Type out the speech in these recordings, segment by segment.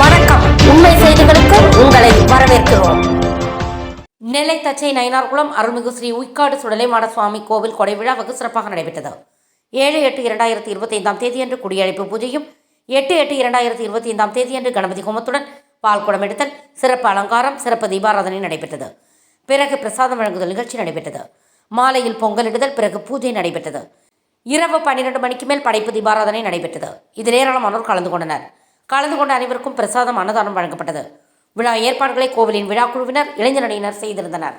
வணக்கம். உண்மை செய்திகளுக்கு உங்களை வரவேற்கிறோம். நெல்லை தச்சை நயினார்குளம் அருள்மிகு ஸ்ரீ உய்க்காடு சுடலைமாட சுவாமி கோவில் கொடை விழா வெகு சிறப்பாக நடைபெற்றது. ஏழு எட்டு இரண்டாயிரத்தி இருபத்தி ஐந்தாம் தேதியன்று குடியழைப்பு பூஜையும் எட்டு எட்டு இரண்டாயிரத்தி இருபத்தி ஐந்தாம் தேதியன்று கணபதி ஹோமத்துடன் பால்குடம் எடுத்தல் சிறப்பு அலங்காரம் சிறப்பு தீபாராதனை நடைபெற்றது. பிறகு பிரசாதம் வழங்குதல் நிகழ்ச்சி நடைபெற்றது. மாலையில் பொங்கலிடுதல் பிறகு பூஜை நடைபெற்றது. இரவு பன்னிரண்டு மணிக்கு மேல் படைப்பு தீபாராதனை நடைபெற்றது. இதில் ஏராளமானோர் கலந்து கொண்டனர். கலந்து கொண்ட அனைவருக்கும் பிரசாதம் அன்னதானம் வழங்கப்பட்டது. விழா ஏற்பாடுகளை கோவிலின் விழா குழுவினர் இளைஞரணியினர் செய்திருந்தனர்.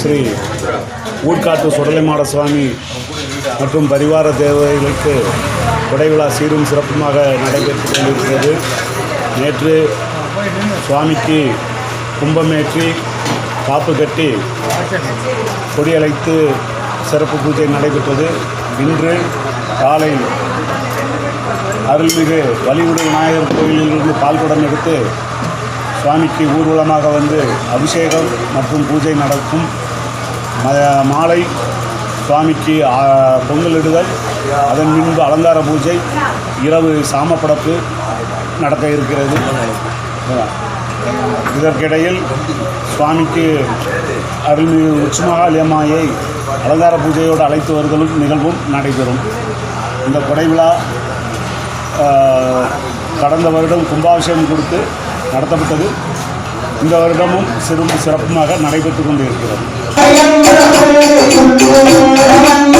ஸ்ரீ ஊர்காட்டு சுடலைமாட சுவாமி மற்றும் பரிவார தேவதைகளுக்கு கொடைவிழா சீரும் சிறப்புமாக நடைபெற்று கொண்டிருக்கிறது. நேற்று சுவாமிக்கு கும்பமேற்றி காப்பு கட்டி கொடியழைத்து சிறப்பு பூஜை நடைபெற்றது. இன்று காலை அருள்மிகு வலியுடு விநாயகர் கோயிலிலிருந்து பால்குடம் எடுத்து சுவாமிக்கு ஊர்வலமாக வந்து அபிஷேகம் மற்றும் பூஜை நடக்கும். மாலை சுவாமிக்கு பொங்கலிடுதல் அதன் பின்பு அலங்கார பூஜை இரவு சாமப்படப்பு நடக்க இருக்கிறது. இதற்கிடையில் சுவாமிக்கு அருள்மிகு உச்சிமகாலியம்மாயை அலங்கார பூஜையோடு அழைத்து வருதலும் நிகழ்வும் நடைபெறும். இந்த கொடை விழா கடந்த வருடம் கும்பாபிஷேகம் கொடுத்து நடத்தப்பட்டது. இந்த வருடமும் சிறும் சிறப்புமாக நடைபெற்று கொண்டு இருக்கிறது Thank you.